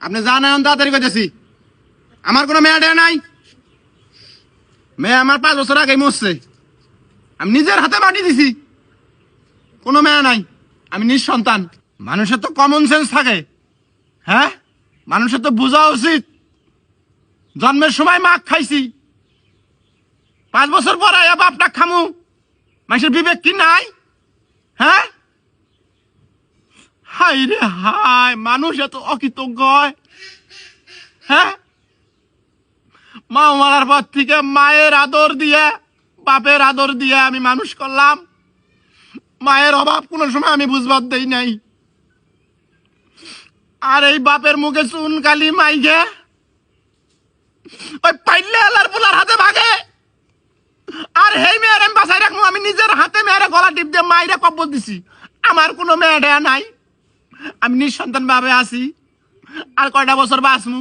আপনি জানেন তাড়াতাড়ি করতেছি আমার কোনো মেয়ে টেয়া নাই। মেয়ে আমার পাঁচ বছর আগে মরছে। আমি নিজের হাতে মাটি দিছি। কোনো মেয়ে নাই। আমি নিঃসন্তান। মানুষের তো কমন সেন্স থাকে। হ্যাঁ? মানুষের তো বোঝা উচিত। জন্মের সময় মাখ খাইছি। পাঁচ বছর পর আয়া বাপটা খামু। মানুষের বিবেক কি নাই? হ্যাঁ? হাই রে হাই মানুষ এত অকৃতজ্ঞ হয়। হ্যাঁ? মা মারার পর থেকে মায়ের আদর দিয়ে, বাপের আদর দিয়ে আমি মানুষ করলাম। মায়ের অভাব কোনো সময় আমি বুঝবার দেই নাই। আর এই বাপের মুখে চুন কালি মাইগে ওই পাইলে আলার পোলার হাতে ভাগে। আর হেই মেয়ের আমি বাসায় রাখব, আমি নিজের হাতে মেয়ের গলা টিপ দিয়ে মাইরে কব্বর দিছি। আমার কোনো মেয়ে টেয়া নাই। আমি নিঃসন্তান ভাবে আছি। আর কয়টা বছর বাঁচমু?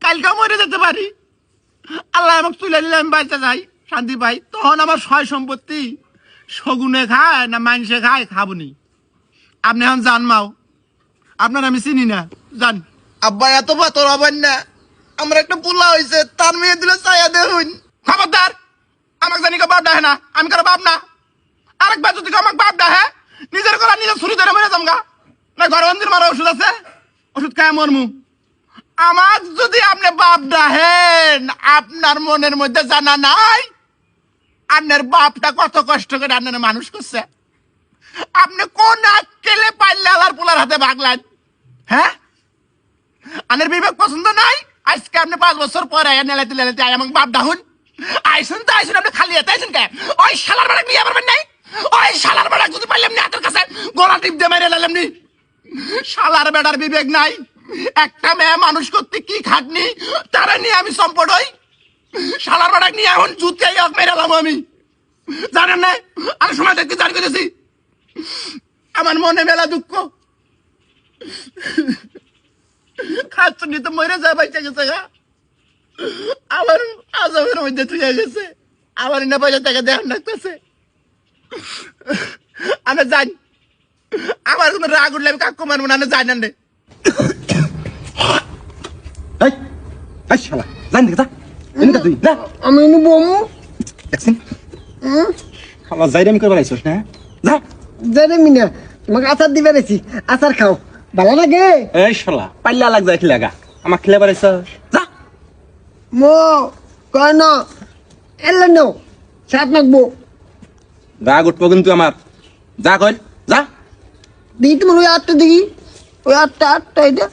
কালকেও মরে যেতে পারি। আল্লাহ আমাকে তুলে দিলে আমি বাঁচতে যাই শান্তি পাই। তখন আমার সয় সম্পত্তি। শগুনে খায় না মানুষে খায় খাবনি। আপনি এখন জান মাও। আপনার আমি চিনি না। জান আব্বা এত পাতর হবেন না। আমার একটা পোলা হয়েছে তার মেয়ে দিলে চাইয়া দেখুন খবরদার! আমাকে জানি বাপ ডাহে না। আমি কারও বাপ না। আরেকবার যদি আমাকে বাপ ডাহে নিজের গলা নিজের ছুরি ধরে মেরে যামগা না, ঘর বন্দির মারা ওষুধ আছে? ওষুধ খায় মরমু। আমার যদি আপনি বাপ ডাহেন, আপনার মনের মধ্যে জানা নাই, আপনার বাপটা কত কষ্ট করে আপনার মানুষ করছে। আপনি কোন আক্কেলে পাইলে আলার পোলার হাতে ভাগলেন হ্যাঁ? আনের বিবেক পছন্দ নাই? আজকে আপনি পাঁচ বছর পরে নেলাতে নেলাতে আয় আমাকে বাপ ডাহুন। আইসুন তো আইসুন, আপনি খালি এতে আইসুন কে? ওই শালার বাড়া নিয়ে পারবেন নাই? ওই শালার বাড়া যদি পাইলাম নি হাতের কাছে গলা টিপ দিয়ে মেরে লালাম নি? শালার বেটার বিবেক নাই। একটা মেয়ে মানুষ করতে কি খাটনি? তারা নিয়ে আমি সম্পদ হই। শালার বেটা নিয়ে এখন জুতে মেরে এলাম আমি। জানেন না আমি সময় দেখতে জারি করেছি। আমার মনে মেলা দুঃখ। খাচ্ছনি তো মরে যা বাইচা গেছে গা। আবার আজমের মধ্যে তুই গেছে। আবার না পয়সা তাকে দেখান লাগতেছে। আমি জানি আমার কোনো রাগ উঠলে আমি কাকু মারবো না না রে। জান দেখে যা। তুই আমি দেখছিন খাওয়া যাই আইসস না যা। জানে তোমাকে আচার দিবে রেছি আচার খাও। ভালো লাগে? এই শালা পাল্লা লাগ যায় খিলাগা আমার খেলে যা। মো এলে নো? সাত রাগ উঠবো কিন্তু আমার। যা কইল যা। দিই তোমার ওই আটটা দেখি। ওই আটটা আটটা এটা।